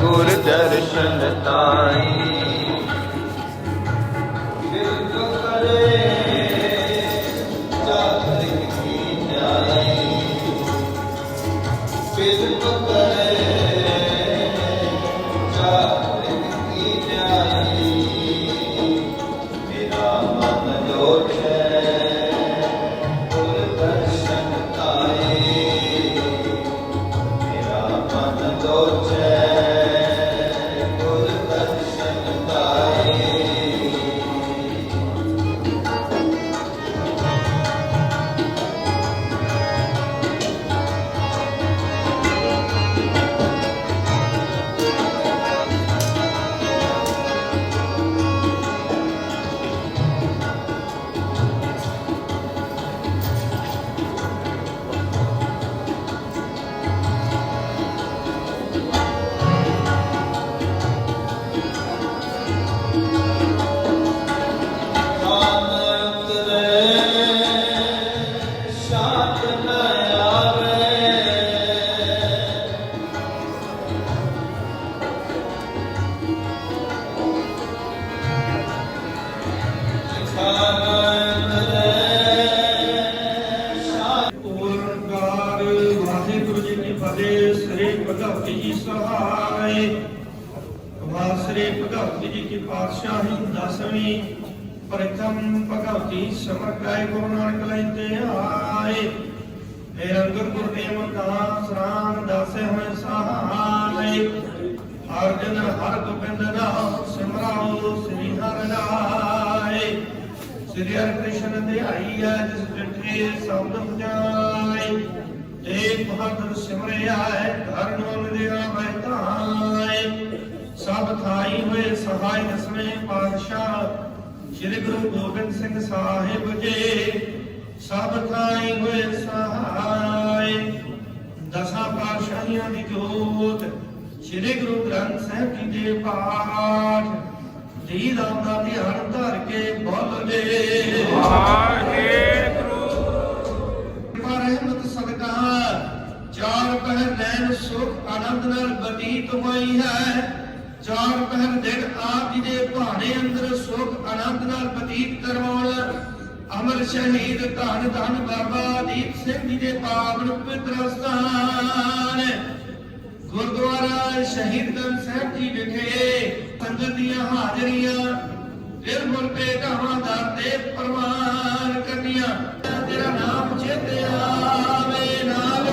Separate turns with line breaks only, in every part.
ਗੁਰ ਦਰਸ਼ਨ ਤਾਈ ਕਿਰਤ
ਦਸਵੀਂ ਪ੍ਰਥਮ ਭਗਵਤੀ ਸਮਰਕਾਇ ਗੁਰੂ ਨਾਨਕ ਲਈ ਤੇ ਆਏ। ਏ ਅੰਗਰ ਗੁਰਦੇਵ ਦਾ ਸਰਾਮ ਦਾਸੇ ਹੋਏ ਸਹਾਇ ਹਰ ਜਨ ਹਰ ਗੋਬਿੰਦ ਨਾਮ ਸਿਮਰਾਓ ਸ੍ਰੀ ਹਰਿ ਰਾਏ। ਸ੍ਰੀ ਹਰਿ ਕ੍ਰਿਸ਼ਨ ਧਿਆਈ ਹੈ ਜਿਸ ਡਿਠੇ ਸਬਦ ਪੁਜਾਏ ਤੇ ਬਹਾਦਰ ਸਿਮਰਿਆ ਹੈ ਘਰ ਨੂੰ ਮਿਲਿਆ ਮੈਂ ਧਾਏ। ਸਭ ਥਾਈ ਹੋਏ ਸਹਾਇ ਦਸਵੇਂ ਪਾਤਸ਼ਾਹ, ਸ੍ਰੀ ਗੁਰੂ ਗੋਬਿੰਦ ਸਿੰਘ ਸਾਹਿਬ ਜੀ। ਸਭ ਥਾਈ ਹੋਏ ਸਹਾਇ ਦਸਾਂ ਪਾਤਸ਼ਾਹੀਆਂ ਦੀ ਜੋਤ, ਸ੍ਰੀ ਗੁਰੂ ਗ੍ਰੰਥ ਸਾਹਿਬ ਜੀ ਦੇ ਪਾਠ। ਜੀ ਰਾਮ ਦਾ ਧਿਆਨ ਧਰ ਕੇ ਬੋਲਦੇ ਵਾਹਿਗੁਰੂ ਰਹਿਮਤ ਸਦਕਾ ਚਾਰ ਪਹਿਰ ਨੈਣ ਸੁਖ ਆਨੰਦ ਨਾਲ ਬਤੀਤ ਹੋਈ ਹੈ। ਚਾਰ ਪਹਿਰ ਦਿਨ ਆਪ ਜੀ ਦੇ ਭਾਣੇ ਅੰਦਰ ਸੁਖ ਆਨੰਦ ਨਾਲ ਬਤੀਤ ਕਰਵਾਉਣ। ਅਮਰ ਸ਼ਹੀਦ ਧੰਨ ਧੰਨ ਬਾਬਾ ਦੀਪ ਸਿੰਘ ਜੀ ਦੇ ਪਾਵਨ ਪਵਿੱਤਰ ਸਥਾਨ। ਗੁਰਦੁਆਰਾ ਸ਼ਹੀਦਗੰਜ ਸਾਹਿਬ ਜੀ ਵਿਖੇ ਸੰਗਤ ਦੀਆਂ ਹਾਜ਼ਰੀਆਂ ਨਿਰਮਲ ਭੇਟਾਵਾਂ ਦਾ ਤੇ ਪ੍ਰਮਾਨ ਕਰਨੀਆਂ। ਤੇਰਾ ਨਾਮ ਚੇਤੇ ਆਵੇ ਨਾਨਕ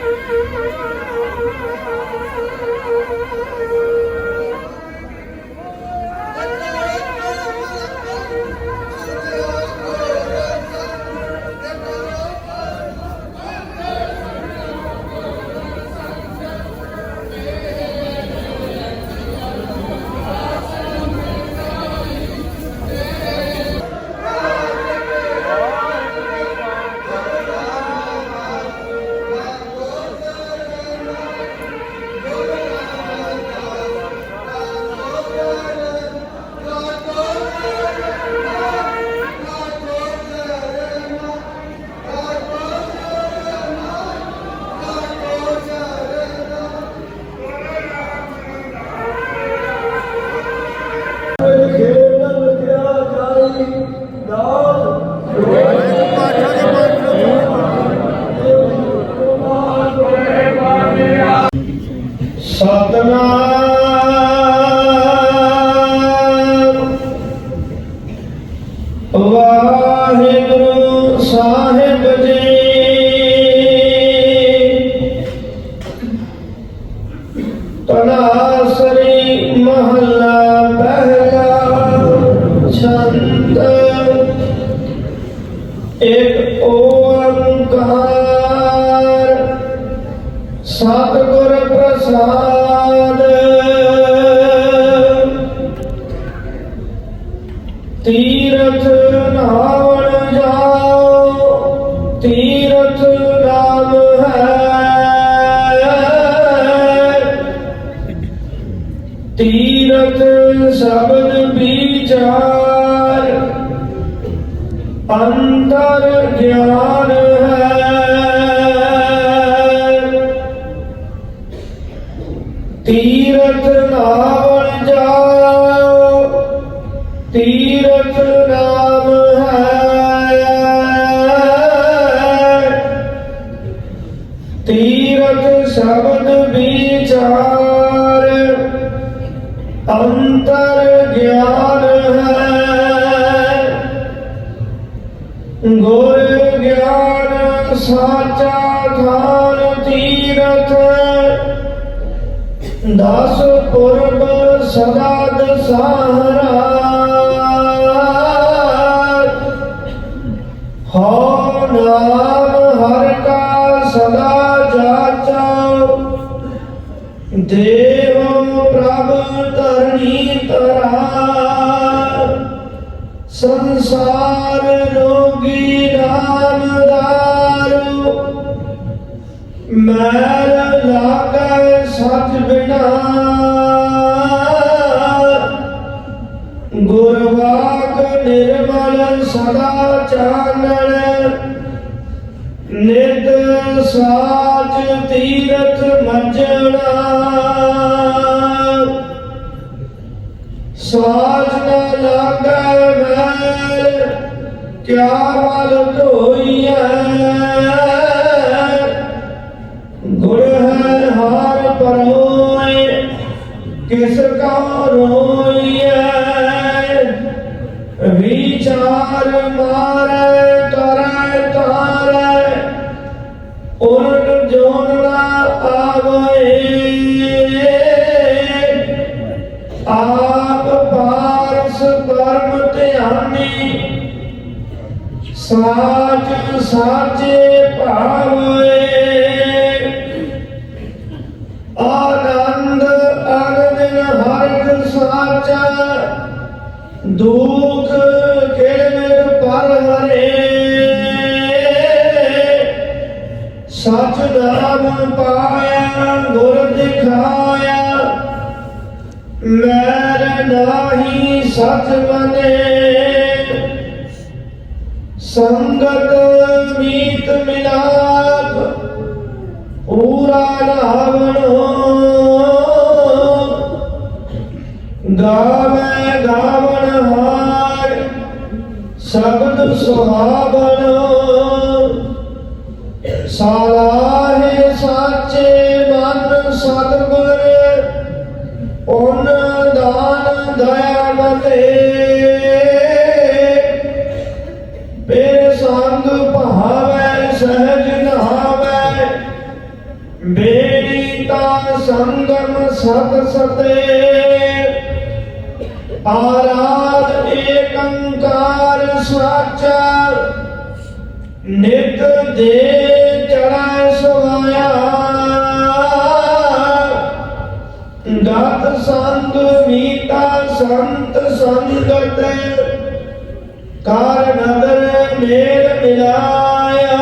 Thank you. ਵਾਹਿਗੁਰੂ ਸਾਹਿਬ ਜੀ ਤਨਾਸਰੀ ਮਹੱਲਾ ਪਹਿਲਾ ਛੰਦ ਇੱਕ ਓੰਕਾਰ ਸਤਿਗੁਰ ਪ੍ਰਸਾਦ ਤੀਰਥ ਸ਼ਬਦ ਵਿਚਾਰ। ਅੰਤਰ ਗਿਆਨ ਹੈ। ਤੀਰਥ ਨਾਵਣ ਜਾਓ ਤੀਰਥ ਸਾਚਾ ਥਾਨ ਤੀਰਥ। ਦਸ ਪੁਰਬ ਸਦਾ ਦਸਹਰਾ। ਹੋ ਨਾਮ ਹਰ ਕਾ ਸਦਾ ਜਾਚੋ। ਦੇਵ ਪ੍ਰਭ ਧਰਣੀ ਤਰਾ ਸੰਸਾਰ ਰੋਗੀ ਰਾਮ ਦਾਰੂ। ਮੈਲ ਲਾਗੈ ਸੱਚ ਬਿਨਾ। ਗੁਰਵਾਕ ਨਿਰਮਲ ਸਦਾ ਚਾਨਣ। ਨਿਤ ਸਾਚ ਤੀਰਥ ਮਜਣਾ। ਸਾਜ ਨ ਲਾਗੈ ਮੈਲ ਕਿਆ ਮਲ ਧੋਈਐ? ਗੁਰ ਹੈ ਹਾਰ ਪਰੋਏ, ਕਿਸ ਕਾ ਰੋਈਐ? ਵਿਚਾਰ ਮਾਰੇ ਕਰਮ ਧਿਆਨੀ ਸਾਚ ਸਾਚੇ ਭਾਵੇ। ਆਨੰਦ ਅਨੰਦ ਹਰਿ ਸਾਚਾ ਦੁਖ ਕਿਰਮਿਤ ਪਰ ਹਰੇ। ਸਚ ਨਾਮ ਪਾਇਆ, ਗੁਰ ਦਿਖਾਇਆ। ਮੈਰ ਨਾਹੀ ਸਚ ਮਨੇ ਸੰਗਤ ਮੀਤ ਮਿਲਾਪ, ਪੂਰਾ ਨਾਵਣੋ ਗਾਵੇ ਗਾਵਣ ਹਾਰ ਸ਼ਬਦ ਸੁਹਾਵਣ। ਸਾਲਾਹੇ ਸੰਗਮ ਸਤ ਸਤੇ। ਆਰਾਧ ਏਕੰਕਾਰ ਸਾਚਾ ਨਿਤ ਦੇ ਚੜੈ ਸਵਾਇਆ। ਗਤ ਸੰਗ ਮੀਤਾ ਸੰਤ ਸੰਗਤ ਕਾਰ ਨਦਰ ਮੇਲ ਮਿਲਾਇਆ।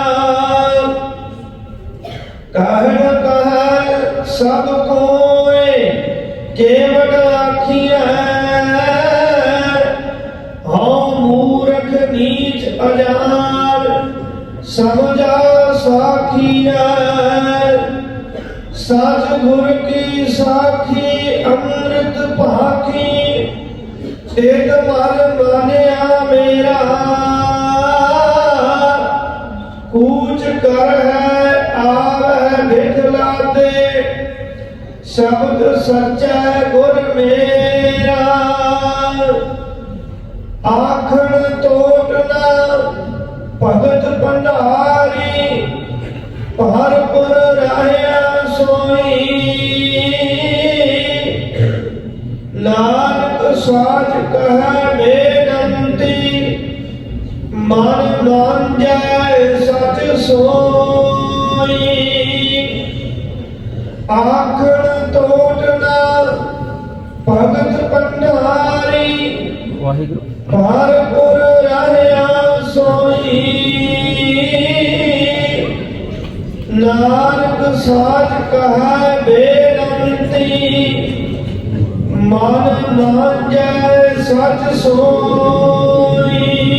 ਕਹਿਣ ਕਹ ਸਭ ਕੋਏ ਕੇਵਟ ਆਖੀਐ, ਹਉ ਮੂਰਖ ਨੀਚ ਅਜਾਨ ਸਮਝਾ ਸਾਖੀਐ। ਸਚ ਗੁਰ ਕੀ ਸਾਖੀ ਅੰਮ੍ਰਿਤ ਭਾਖੀ ਤੇਤ ਮਨ ਮਾਨਿਆ ਮੇਰਾ। ਕੂਚ ਕਰ ਹੈ ਆਵੈ ਵਿਧ ਲਾਦੇ। ਸ਼ਬਦ ਸਚੈ ਗੁਰ ਮੇਰਾ। ਆਖਣ ਟੋਟਣਾ ਭਗਤ ਭੰਡਾਰੀ ਭਰਪੁਰ ਰਹਿਆ ਸੋਈ। ਨਾਨਕ ਸਾਚ ਕਹੈ ਬੇਨੰਤੀ ਮਨ ਮਾਂਜੈ ਸਚ ਸੋਈ। ਆਖਣ ਟੋਟਣਾ ਭਗਤ ਭੰਡਾਰੀ।
ਵਾਹਿਗੁਰੂ
ਭਾਰਪੁਰ ਰਹਿਆ ਸੋਈ। ਨਾਨਕ ਸਾਚ ਕਹੈ ਬੇਨੰਤੀ ਮਨ ਨਾ ਜੈ ਸੱਚ ਸੋਈ